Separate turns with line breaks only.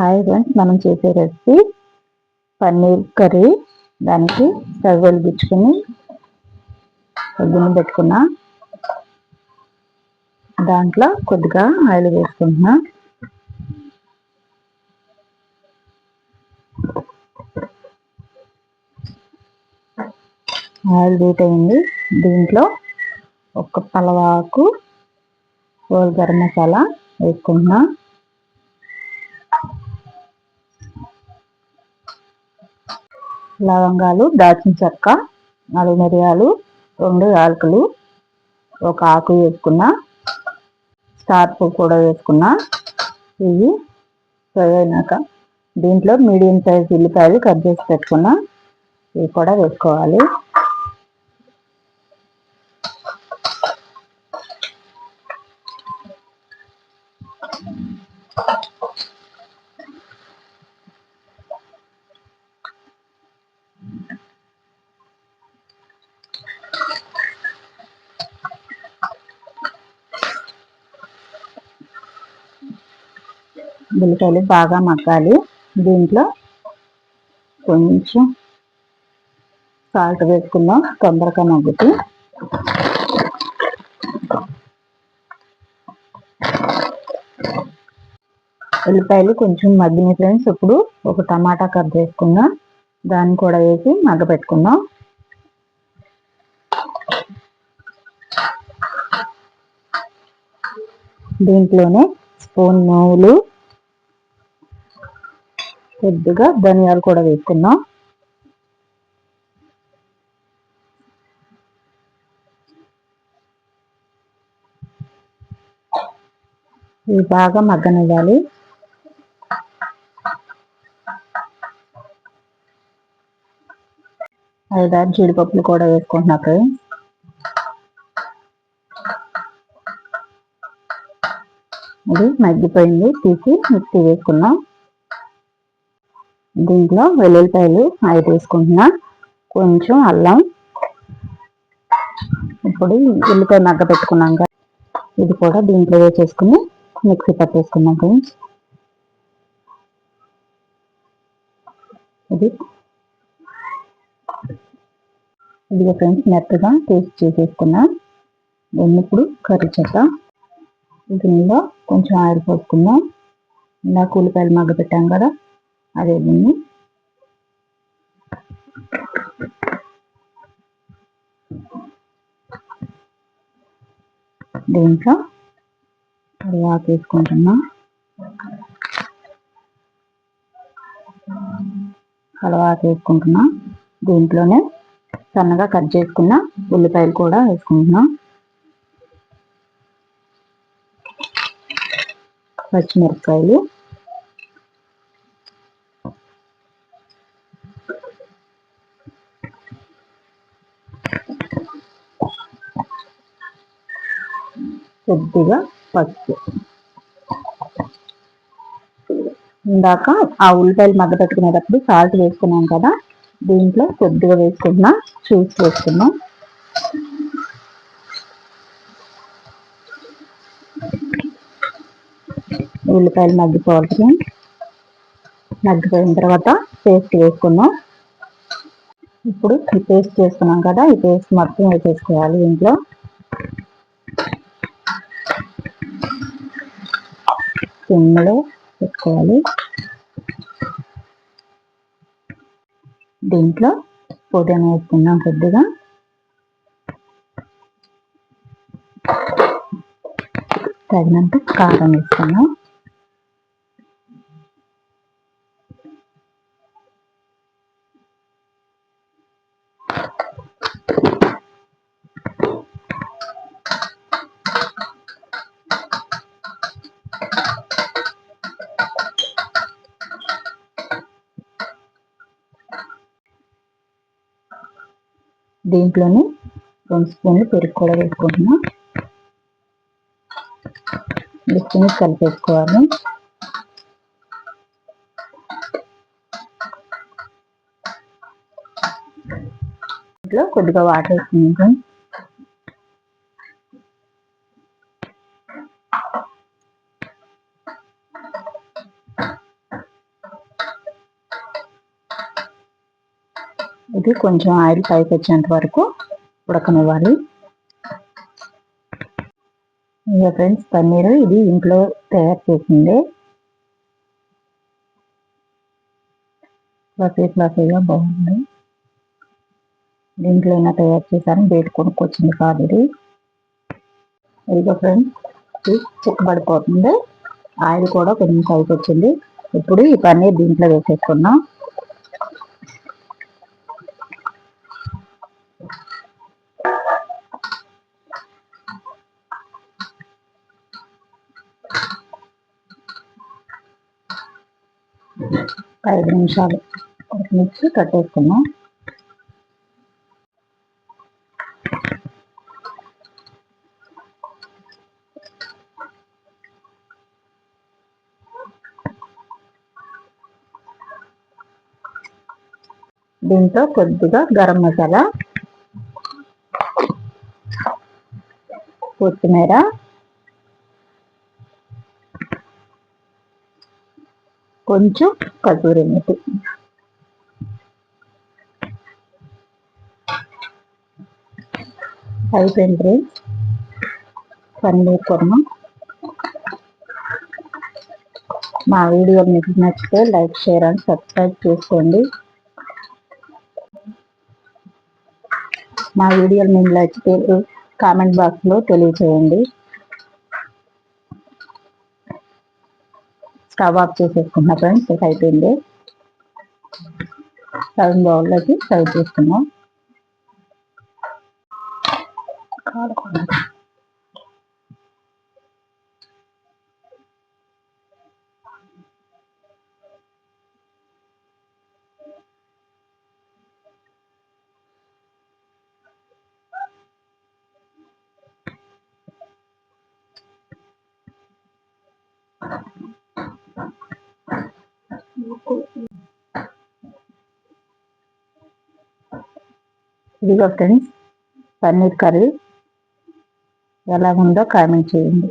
Hi friends మనం చేసే recipe paneer curry. దానికి స్టవ్ వెలిగించుకుని గిన్నె పెట్టుకున్నా. దాంట్లో కొద్దిగా ఆయిల్ వేసుకుంటున్నా. ఆయిల్ హీట్ అయింది. దీంట్లో ఒక పలవాకు గోల్ గరం మసాలా వేసుకుంటున్నా. లవంగాలు దాచిన చెక్క నాలుగు మిరియాలు రెండు యాలకులు ఒక ఆకు వేసుకున్న స్టార్ పువ్వు కూడా వేసుకున్న ఇవి ఫ్రై అయినాక దీంట్లో మీడియం సైజ్ ఉల్లిపాయలు కట్ చేసి పెట్టుకున్నా ఇవి కూడా వేసుకోవాలి. ఉల్లిపాయలు బాగా మగ్గాలి. దీంట్లో కొంచెం సాల్ట్ వేసుకుందాం తొందరగా మగ్గుతుంది ఉల్లిపాయలు కొంచెం మగ్గిన ఫ్రెండ్స్. ఇప్పుడు ఒక టమాటా కట్ చేసుకుందాం. దాన్ని కూడా వేసి మగ్గ పెట్టుకుందాం దీంట్లోనే స్పూన్ నువ్వులు కొద్దిగా ధనియాలు కూడా వేసుకుందాం. ఇవి బాగా మగ్గనివ్వాలి. ఐదారు జీడిపప్పులు కూడా వేసుకుంటున్నా ఇది మగ్గిపోయింది. తీసి మిక్సీ వేసుకున్నాం దీంట్లో వెల్లుల్లిపాయలు ఐదు వేసుకుంటున్నా. కొంచెం అల్లం. ఇప్పుడు ఉల్లిపాయ మగ్గ పెట్టుకున్నాం కదా ఇది కూడా దీంట్లో వేసేసుకుని మిక్సీ పట్టేసుకున్నాం ఫ్రెండ్స్. ఇది ఇదిగో ఫ్రెండ్స్ మెత్తగా టేస్ట్ చేసేసుకున్నా. దీన్ని ఇప్పుడు కర్రీ చేద్దాం. దీనిలో కొంచెం ఆయిల్ పోసుకుందాం. ఇందాక ఉల్లిపాయలు మగ్గ పెట్టాం కదా అదే దీన్ని దీంట్లో కరివేపాకు వేసుకుంటున్నా కలవాకు వేసుకుంటున్నా దీంట్లోనే సన్నగా కట్ చేసుకున్న ఉల్లిపాయలు కూడా వేసుకుంటున్నా. పచ్చిమిరపకాయలు. కొద్దిగా పసుపు. ఇందాక ఆ ఉల్లిపాయలు మగ్గ పెట్టుకునేటప్పుడు సాల్ట్ వేసుకున్నాం కదా దీంట్లో కొద్దిగా వేసుకున్నా చూసి వేసుకున్నాం ఉల్లిపాయలు మగ్గిపోవాలి మగ్గిపోయిన తర్వాత పేస్ట్ వేసుకున్నాం ఇప్పుడు ఈ పేస్ట్ చేసుకున్నాం కదా ఈ పేస్ట్ మొత్తం వేసేసుకోవాలి ఇంట్లో. సిమ్లో పెట్టుకోవాలి. దీంట్లో పుదీనా వేసుకుందాం కొద్దిగా. తగినంత కారం వేసుకున్నాం దీంట్లోనే రెండు స్పూన్లు పెరుగు కూడా వేసుకుంటున్నా. వేసుకుని కలిపేసుకోవాలి. ఇంట్లో కొద్దిగా వాటర్ వేసుకుంటాం ఇది కొంచెం ఆయిల్ పైకి వచ్చేంత వరకు ఉడకనివ్వాలి. ఇక ఫ్రెండ్స్ పన్నీరు ఇది ఇంట్లో తయారు చేసింది. ఫ్లఫీ ఫ్లఫీగా బాగుంది. దీంట్లో అయినా తయారు చేశాను బయట కొనుక్కొచ్చింది కాదు ఇది. ఇదిగో ఫ్రెండ్స్ చిక్కబడిపోతుంది. ఆయిల్ కూడా కొంచెం పైకి వచ్చింది ఇప్పుడు ఈ పన్నీర్ దీంట్లో వేసేసుకున్నాం ఐదు నిమిషాలు. ఉడికించి కట్టేసుకున్నాం దీంతో కొద్దిగా గరం మసాలా కొత్తిమీర కొంచెం కసూరి మెతి. అయిపోయింది పన్నీర్ కుర్మ. మా వీడియో మీకు నచ్చితే లైక్ షేర్ అండ్ సబ్స్క్రైబ్ చేసుకోండి. మా వీడియోలు మేము నచ్చితే కామెంట్ బాక్స్లో తెలియచేయండి. స్టవ్ ఆఫ్ చేసేసుకున్నా ఫ్రెండ్స్. అయిపోయింది సగం బౌల్లోకి సర్వ్ చేసుకున్నాం ఇదిగో ఫ్రెండ్స్ పన్నీర్ కర్రీ ఎలా ఉందో కామెంట్ చేయండి.